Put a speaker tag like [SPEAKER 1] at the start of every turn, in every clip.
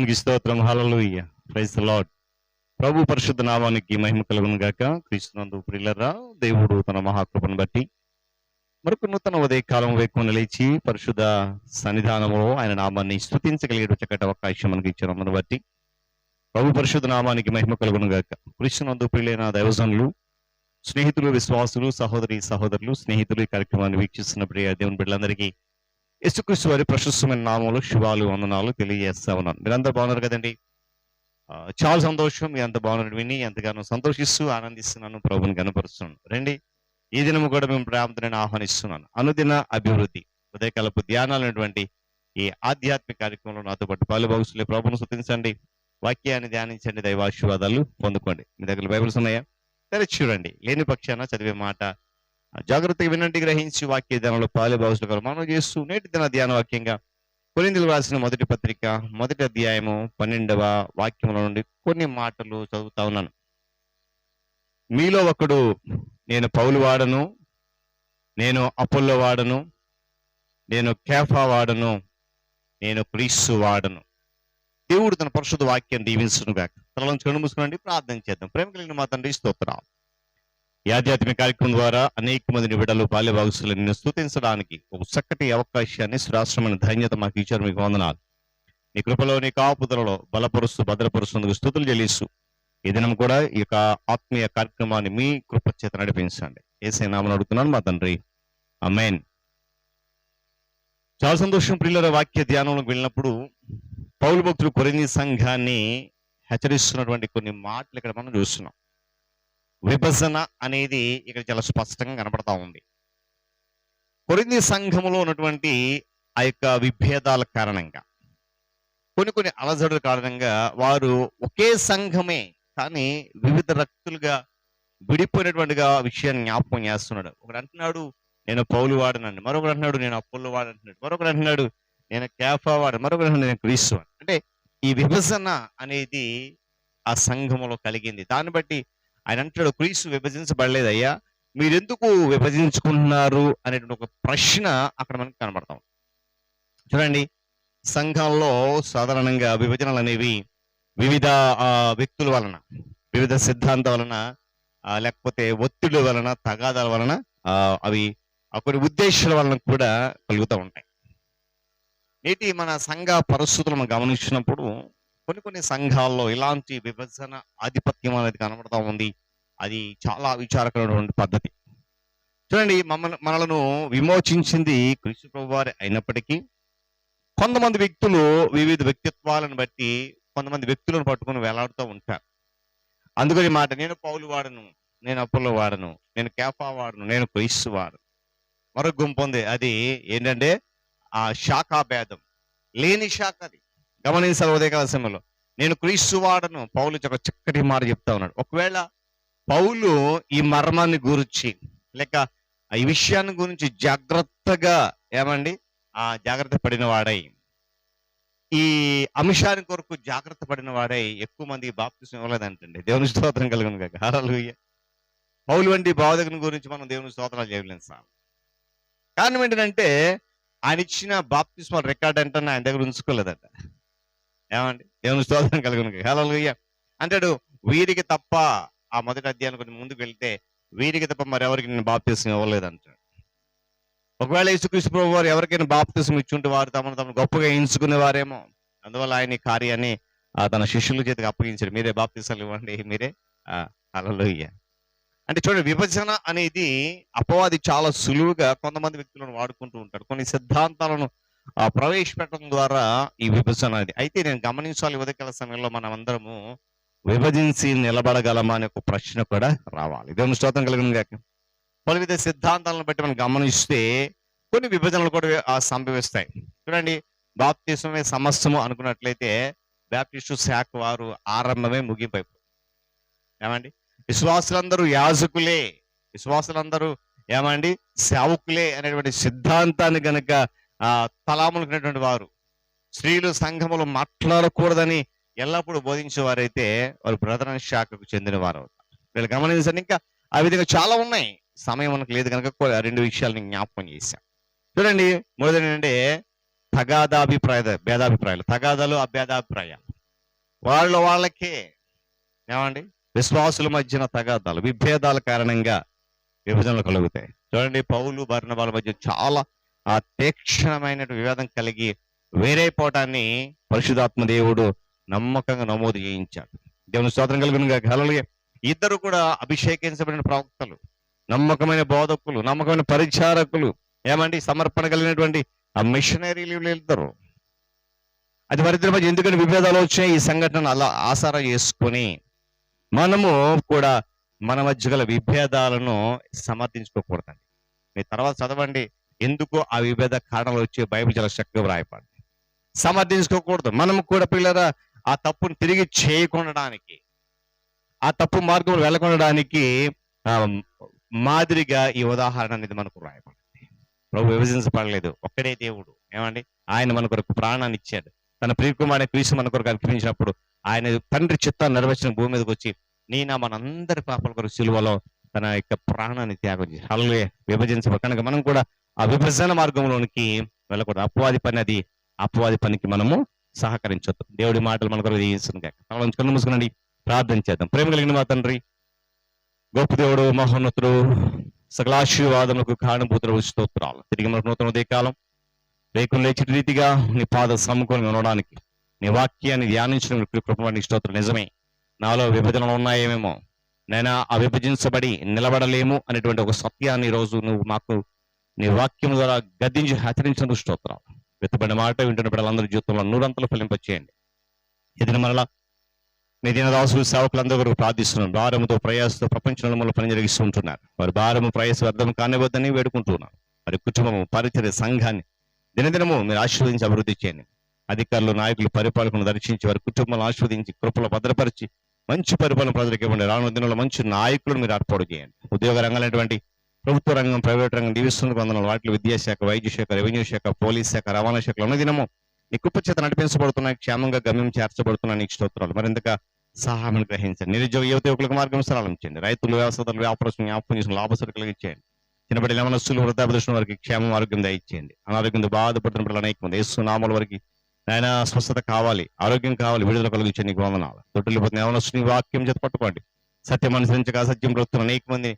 [SPEAKER 1] దేవునికి స్తోత్రం. Hallelujah praise lord ప్రభు పరిశుద్ధ నామానికి మహిమ కలుగును గాక. క్రీస్తునందు ప్రిల్లరా దేవుడు తన మహాకృపను బట్టి మరొక నూతన ఉదయ కాలం వేకుని లేచి పరిశుద్ధ సన్నిధానంలో ఆయన నామాన్ని స్థుతించగలిగే చక్కటి అవకాశం మనకి ఇచ్చిన బట్టి ప్రభు పరిశుద్ధ నామానికి మహిమ కలుగును గాక. క్రీస్తునందు ప్రియులైన దైవజనులు స్నేహితులు విశ్వాసులు సహోదరి సహోదరులు స్నేహితులు ఈ కార్యక్రమాన్ని వీక్షిస్తున్న ప్రియ దేవుని బిడ్డలందరికీ యేసుక్రీస్తు వారి ప్రశస్తమైన నామంలో శుభాలు వందనాలు తెలియజేస్తా ఉన్నాను. మీరందరూ బాగున్నారు కదండి? చాలా సంతోషం. మీ అంత బాగున్నారు విని ఎంతగానో సంతోషిస్తూ ఆనందిస్తున్నాను. ప్రభుని కనపరుస్తున్నాను రండి. ఈ దినము కూడా మేము ప్రేమతో ఆహ్వానిస్తున్నాను. అనుదిన అభివృద్ధి ఉదయకాలపు ధ్యానాలైనటువంటి ఈ ఆధ్యాత్మిక కార్యక్రమంలో నాతో పాటు పాలు భాగస్సులే ప్రభును శృతించండి వాక్యాన్ని ధ్యానించండి. దైవాశీర్వాదాలు పొందుకోండి. మీ దగ్గర బైబిల్స్ ఉన్నాయా? తెరచి చూడండి. లేని పక్షాన చదివే మాట జాగ్రత్తగా వినండి గ్రహించి వాక్య ధ్యానంలో పాలు భాగస్సులు మనం చేస్తూ నేటి దిన ధ్యాన వాక్యంగా కొరిందులు రాసిన మొదటి పత్రిక మొదటి అధ్యాయము పన్నెండవ వాక్యముల నుండి కొన్ని మాటలు చదువుతా ఉన్నాను. మీలో ఒకడు నేను పౌలు వాడను నేను అపోల్లో వాడను నేను కేఫా వాడను నేను క్రీస్తు వాడను. దేవుడు తన పరిశుద్ధ వాక్యం దీవించును గాక తలలో చెడు మూసుకునండి ప్రార్థన చేద్దాం. ప్రేమ కలిగిన మా తండ్రి స్తోత్రాలు. ఈ ఆధ్యాత్మిక కార్యక్రమం ద్వారా అనేక మందిని విడలు బాల్యభాగస్సులు నిన్ను స్థుతించడానికి ఒక చక్కటి అవకాశాన్ని శ్రాష్టమైన ధన్యత మాకు ఇచ్చారు. మీకు వందనాలు. నీ కృపలో నీ కాపుదలలో బలపరుస్తూ భద్రపరుస్తున్నందుకు స్థుతులు చెల్లిస్తూ ఈ దినం కూడా ఈ యొక్క ఆత్మీయ కార్యక్రమాన్ని మీ కృప చేత నడిపించండి. ఏసై నామని అడుగుతున్నాను మా తండ్రి. అమేన్ చాలా సంతోషం ప్రియుల వాక్య ధ్యానంలోకి వెళ్ళినప్పుడు పౌరు భక్తులు కొరింది సంఘాన్ని హెచ్చరిస్తున్నటువంటి కొన్ని మాటలు ఇక్కడ మనం చూస్తున్నాం. విభజన అనేది ఇక్కడ చాలా స్పష్టంగా కనపడతా ఉంది. కొరింది సంఘములో ఉన్నటువంటి ఆ యొక్క విభేదాల కారణంగా కొన్ని కొన్ని అలజడుల కారణంగా వారు ఒకే సంఘమే కానీ వివిధ రక్తులుగా విడిపోయినటువంటిగా విషయాన్ని జ్ఞాపకం చేస్తున్నాడు. ఒకడు అంటున్నాడు నేను పౌలు వాడనండి మరొకడు అంటున్నాడు నేను అప్పుల్లో వాడంటున్నాడు మరొకడు అంటున్నాడు నేను కేఫా వాడు మరొకడు అంటున్నాడు నేను క్రీస్తు అంటే ఈ విభజన అనేది ఆ సంఘములో కలిగింది. దాన్ని బట్టి ఆయన అంటాడు క్రీస్తు విభజించబడలేదయ్యా మీరెందుకు విభజించుకుంటున్నారు? అనేటువంటి ఒక ప్రశ్న అక్కడ మనకు కనబడతాం. చూడండి సంఘంలో సాధారణంగా విభజనలు అనేవి వివిధ ఆ, వ్యక్తుల వలన వివిధ సిద్ధాంతం వలన లేకపోతే ఒత్తిడి వలన తగాదాల వలన అవి కొన్ని ఉద్దేశాల వలన కూడా కలుగుతూ ఉంటాయి. నేటి మన సంఘ పరిస్థితులు మనం గమనించినప్పుడు కొన్ని కొన్ని సంఘాల్లో ఇలాంటి విభజన ఆధిపత్యం అనేది కనబడతా ఉంది. అది చాలా విచారకరమైనటువంటి పద్ధతి. చూడండి మమ్మల్ని మనలను విమోచించింది కృష్ణ ప్రభు వారి అయినప్పటికీ కొంతమంది వ్యక్తులు వివిధ వ్యక్తిత్వాలను బట్టి కొంతమంది వ్యక్తులను పట్టుకొని వేలాడుతూ ఉంటారు. అందుకని మాట నేను పౌలు వాడను నేను అప్పుల్లో వాడను నేను కేఫా వాడను నేను క్రీస్తు వాడను. మరొక గుంపు ఉంది. అది ఏంటంటే ఆ శాఖా భేదం లేని శాఖ అది. గమనించాలి ఉదయకాల సమయంలో నేను క్రీస్తు వాడను. పౌలు ఒక చక్కటి మాట చెప్తా ఉన్నాడు. ఒకవేళ పౌలు ఈ మర్మాన్ని గురించి లేక ఈ విషయాన్ని గురించి జాగ్రత్తగా ఏమండి? ఆ జాగ్రత్త పడిన వాడై ఈ అంశాన్ని కొరకు జాగ్రత్త పడిన వాడై ఎక్కువ మంది బాప్తిసం ఇవ్వలేదంటండి. దేవుని స్తోత్రం కలుగును కాక హల్లెలూయా. పౌలు వంటి బాధకుని గురించి మనం దేవుని స్తోత్రాలు చేయలేం సార్. కారణం ఏంటంటే ఆయన ఇచ్చిన బాప్తిస్మ రికార్డ్ అంటే ఆయన దగ్గర ఉంచుకోలేదంట. ఏమండి? దేవుని స్తోత్రం కలుగును. కాక అంటాడు వీరికి తప్ప ఆ మొదటి అధ్యాయం కొంచెం ముందుకు వెళ్తే వీరికి తప్ప మరి ఎవరికి నేను బాప్తీసం ఇవ్వలేదు అంటాడు ఒకవేళ యేసుక్రీస్తు ప్రభు వారు ఎవరికైనా బాప్తీసం ఇచ్చుంటే వారు తమను తమను గొప్పగా ఎంచుకునేవారేమో. అందువల్ల ఆయన ఈ కార్యాన్ని తన శిష్యుల చేతికి అప్పగించాడు మీరే బాప్తీసాలు ఇవ్వండి మీరే. అలలోయ్య అంటే చూడండి విభజన అనేది అపవాది చాలా సులువుగా కొంతమంది వ్యక్తులను వాడుకుంటూ ఉంటాడు కొన్ని సిద్ధాంతాలను ప్రవేశపెట్టడం ద్వారా ఈ విభజన అనేది అయితే నేను గమనించాలి ఉదయకాల సమయంలో మనం అందరము విభజించి నిలబడగలమా అనే ఒక ప్రశ్న కూడా రావాలి. దేవుని స్తోత్రం కలిగిన గాక. పలు విధ సిద్ధాంతాలను బట్టి మనం గమనిస్తే కొన్ని విభజనలు కూడా సంభవిస్తాయి. చూడండి బాప్తిసమే సమస్తము అనుకున్నట్లయితే బ్యాప్టిస్టు శాఖ వారు ఆరంభమే ముగింపు ఏమండి? విశ్వాసులందరూ యాజకులే. విశ్వాసులందరూ ఏమండి? సేవకులే అనేటువంటి సిద్ధాంతాన్ని గనక ఆ తలాములుకునేటువంటి వారు. స్త్రీలు సంఘములు మాట్లాడకూడదని ఎల్లప్పుడూ బోధించేవారైతే వారు ప్రధాన శాఖకు చెందిన వారు వీళ్ళు గమనించండి ఇంకా ఆ విధంగా చాలా ఉన్నాయి. సమయం మనకు లేదు కనుక రెండు విషయాలు జ్ఞాపకం చేశాం. చూడండి మొదటి ఏంటంటే తగాదాభిప్రాయ భేదాభిప్రాయాలు. తగాదాలు అభేదాభిప్రాయాలు. వాళ్ళ వాళ్ళకే. ఏమండి? విశ్వాసుల మధ్యన తగాదాలు విభేదాల కారణంగా విభజనలు కలుగుతాయి. చూడండి పౌలు బర్ణబాల మధ్య చాలా ఆ తీక్షణమైన వివాదం కలిగి వేరైపోవటాన్ని పరిశుధాత్మ దేవుడు నమ్మకంగా నమోదు చేయించాడు. దేవుని స్తోత్రం కలిగిన కలలుగా ఇద్దరు కూడా అభిషేకించబడిన ప్రవక్తలు నమ్మకమైన బోధకులు నమ్మకమైన పరిచారకులు ఏమండి? సమర్పణ కలిగినటువంటి ఆ మిషనరీలు ఇద్దరు అది వారిద్దరి మధ్య ఎందుకని విభేదాలు వచ్చినాయి? ఈ సంఘటన అలా ఆసారా చేసుకొని మనము కూడా మన మధ్య గల విభేదాలను సమర్థించుకోకూడదండి. మీ తర్వాత చదవండి. ఎందుకు ఆ విభేద కారణాలు వచ్చి బైబిల్ చాలా చక్కగా వ్రాయపడింది సమర్థించుకోకూడదు. మనం కూడా పిల్లల ఆ తప్పును తిరిగి చేయకుండడానికి ఆ తప్పు మార్గంలో వెళ్ళకుండడానికి మాదిరిగా ఈ ఉదాహరణ అనేది మనకు రాయబడింది ప్రభు విభజించబడలేదు. ఒక్కడే దేవుడు. ఏమండి? ఆయన మన కొరకు ప్రాణాన్ని ఇచ్చాడు. తన ప్రియకుమారి క్రీస్తు మన కొరకు అర్పించినప్పుడు ఆయన తండ్రి చిత్తాన్ని నెరవేర్చిన భూమి మీదకి వచ్చి నేనా మనందరి పాపల కొరకు సిలువలో తన యొక్క ప్రాణాన్ని త్యాగం చేసి అలాగే విభజించబడి కనుక మనం కూడా ఆ విభజన మార్గంలోనికి వెళ్ళకూడదు. అపవాది పని అది. అపవాది పనికి మనము సహకరించొద్దు. దేవుడి మాటలు మన కొరకు చేస్తుంది కాక కళ్ళు మూసుకునండి ప్రార్థన చేద్దాం. ప్రేమ కలిగిన మా తండ్రి గొప్ప దేవుడు మహోన్నతుడు సకలాశీర్వాదములకు కారణభూతులు స్తోత్రాలు. తిరిగి మనకు నూతన ఉదయకాలం. లేకుండా లేచి రీతిగా నీ పాద సమ్ముకొని ఉండడానికి నీ వాక్యాన్ని ధ్యానించడం కృపణి స్తోత్రం. నిజమే. నాలో విభజనలు ఉన్నాయేమేమో. నేను ఆ విభజించబడి నిలబడలేము అనేటువంటి ఒక సత్యాన్ని రోజు నువ్వు మాకు నీ వాక్యం ద్వారా గద్దించి హెచ్చరించినందుకు స్తోత్రాలు వెతుబడిన మాట వింటున్న బిడ్డలందరి జీవితంలో నూరంతలు ఫలింపచేయండి ఎదిన మరలా నీ దినదాసులు సేవకులందరూ కొరకు ప్రార్థిస్తున్నాను భారముతో ప్రయాసంతో ప్రపంచ నలుమూలలో పని జరిగిస్తూ ఉంటున్నారు. వారి భారము ప్రయాసం అర్థం కానివద్దని వేడుకుంటున్నాను వారి కుటుంబము పరిచర్య సంఘాన్ని దినదినము మీరు ఆశీర్వదించి అభివృద్ధి చేయండి. అధికారులు నాయకులు పరిపాలకులను దర్శించి వారి కుటుంబాలను ఆశీర్వదించి కృపలో భద్రపరిచి మంచి పరిపాలన ప్రజలకు ఇవ్వండి. రానున్న దినంలో మంచి నాయకులను మీరు ఏర్పాటు చేయండి. ఉద్యోగ రంగాలైనటువంటి ప్రభుత్వ రంగం ప్రైవేట్ రంగం దీవిస్తున్న వందల వాటిలో విద్యాశాఖ వైద్య శాఖ రెవెన్యూ శాఖ పోలీస్ శాఖ రవాణా శాఖలు ఉన్న దినము నీ చేత నడిపించబడుతున్నాయి. క్షేమంగా గమ్యం చేర్చబడుతున్నాయి నీకు స్తోత్రాలు. మరింతగా సహాయం గ్రహించండి. నిరుద్యోగ యువత యువకులకు మార్గం సరళించండి రైతులు వ్యవసాయదారులు వ్యాపారస్తులు జ్ఞాపకం చేసిన లాభసరి కలిగించేయండి చిన్నబడి మనస్సులు వృద్ధాపదర్శనం వారికి క్షేమం ఆరోగ్యం దయచేయండి. అనారోగ్యంతో బాధపడుతున్న పిల్లలు అనేక మంది. యేసు నామల వారికి ఆయన స్వస్థత కావాలి ఆరోగ్యం కావాలి విడుదల కలిగించండి నీకు వందనాలు. తొట్టులిపోతున్న యవనస్తుని వాక్యం చేత పట్టుకోండి. సత్యం అనుసరించక అసత్యం బ్రతున్న అనేక మంది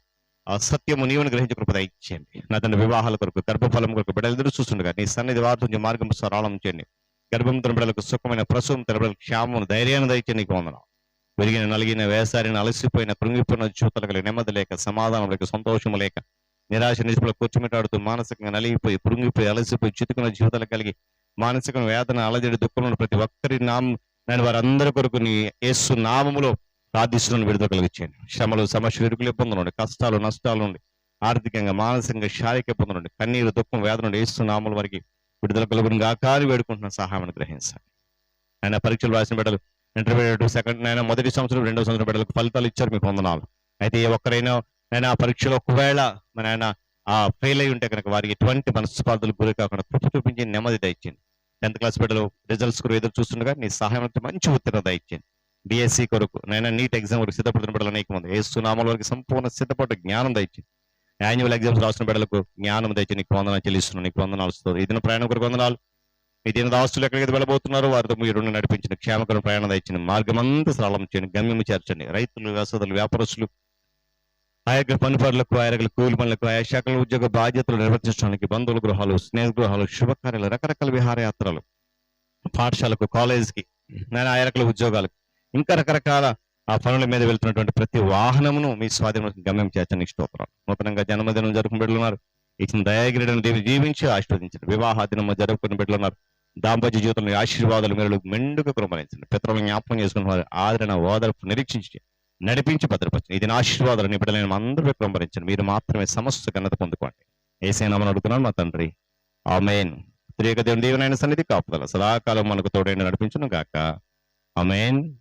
[SPEAKER 1] ఆ సత్యము నీవుని గ్రహించే కృప దయచేయండి. నా తండ్రి వివాహాల కొరకు గర్భఫలం కొరకు బిడ్డలు ఎదురు చూస్తుండగా నీ సన్నిధి వార్త మార్గం సరళం చేయండి. గర్భంతో బిడ్డలకు సుఖమైన ప్రసవం తన బిడ్డలకు క్షేమం ధైర్యాన్ని దయచే నీకు వందనాలు. విరిగిన నలిగిన వేసారిన అలసిపోయిన కృంగిపోయిన కలిగి నెమ్మది లేక సమాధానం లేక సంతోషము లేక నిరాశ నిజపులో కూర్చుమిటాడుతూ మానసికంగా నలిగిపోయి కృంగిపోయి అలసిపోయి చితుకున్న జీవితాలు కలిగి మానసిక వేదన అలజడి దుఃఖంలో ప్రతి ఒక్కరి నామం నేను వారందరి కొరకు నీ యేసు నామములో ప్రార్థిస్తున్నాను విడుదల కలిగించండి శ్రమలు సమస్య ఇరుకులు ఇబ్బందులు కష్టాలు నష్టాలు నుండి ఆర్థికంగా మానసికంగా శారీరక ఇబ్బందులు కన్నీరు దుఃఖం వేదన నుండి యేసు నామముల విడుదల కలుగును గాకాని వేడుకుంటున్న సహాయం గ్రహించాలి ఆయన పరీక్షలు రాసిన బిడ్డలు ఇంటర్మీడియట్ సెకండ్ ఆయన మొదటి సంవత్సరం రెండో సంవత్సరం బిడ్డలకు ఫలితాలు ఇచ్చారు మీకు వందనాలు అయితే ఏ ఒక్కరైనా నేను ఆ పరీక్షలో ఒకవేళ మన ఆయన ఆ ఫెయిల్ అయి ఉంటే కనుక వారికి ఎటువంటి మనస్పార్థలు గురి కాకుండా కృప చూపించి నెమ్మది దయచేయండి. టెన్త్ క్లాస్ బిడ్డలు రిజల్ట్స్ కూడా ఎదురు చూస్తుండగా నీ సహాయం మంచి ఉత్తీర్ణత ఇచ్చింది డిఎస్సి కొరకు నేను నీట్ ఎగ్జామ్ వరకు సిద్ధపడుతున్న బిడ్డలు అనేక మంది ఏసునామాల వరకు సంపూర్ణ సిద్ధపడ్డ జ్ఞానం దయచి. యాన్యువల్ ఎగ్జామ్స్ రాసిన బిడ్డలకు జ్ఞానం దయచి. నీకు వందనాలు చెల్లిస్తున్నాను. నీకు వందనాలు వస్తుంది ఈ దిన ప్రయాణం కొరకు వందనాలు. ఈ దిన దాస్తులు ఎక్కడికి వెళ్ళబోతున్నారు వారితో మీరు నడిపించిన క్షేమకర ప్రయాణం దయచిన మార్గం అంతా సరళం చేయండి గమ్యము చేర్చండి. రైతులు వ్యవసాయులు వ్యాపారస్తులు ఆయా పని పనులకు ఆయా కూలి పనులకు ఆయా శాఖల ఉద్యోగ బాధ్యతలు నిర్వర్తించడానికి బంధువుల గృహాలు స్నేహ గృహాలు శుభకార్యాలు రకరకాల విహారయాత్రలు. పాఠశాలకు కాలేజీకి నేను ఆయా రకాల ఉద్యోగాలకు ఇంకా రకరకాల ఆ పనుల మీద వెళ్తున్నటువంటి ప్రతి వాహనమును మీ స్వాధీనం గమ్యం చేర్చండి. స్తోత్రం. నూతనంగా జన్మదినం జరుపుకుని బిడ్డలున్నారు. ఇచ్చిన దయాగిరిని దేవి జీవించి ఆశీర్వదించండి. వివాహ దినం జరుపుకుని బిడ్డలున్నారు. దాంపత్య జీవితంలో ఆశీర్వాదాలు మీరు మెండుగా కురమరించండి పితరులను జ్ఞాపకం చేసుకున్న వారి ఆదరణ ఓదర్పు నిరీక్షించి నడిపించి భద్రపరచండి. ఇది ఆశీర్వాదాలు నీ అందరూ కురమరించండి మీరు మాత్రమే సమస్త ఘనత పొందుకోండి. ఏసైనామని అడుగుతున్నాను మా తండ్రి. ఆమెన్. త్రియక దేవుని దేవునైన సన్నిధి కాపుదల. సదాకాలం మనకు తోడైన నడిపించును గాక ఆమెన్.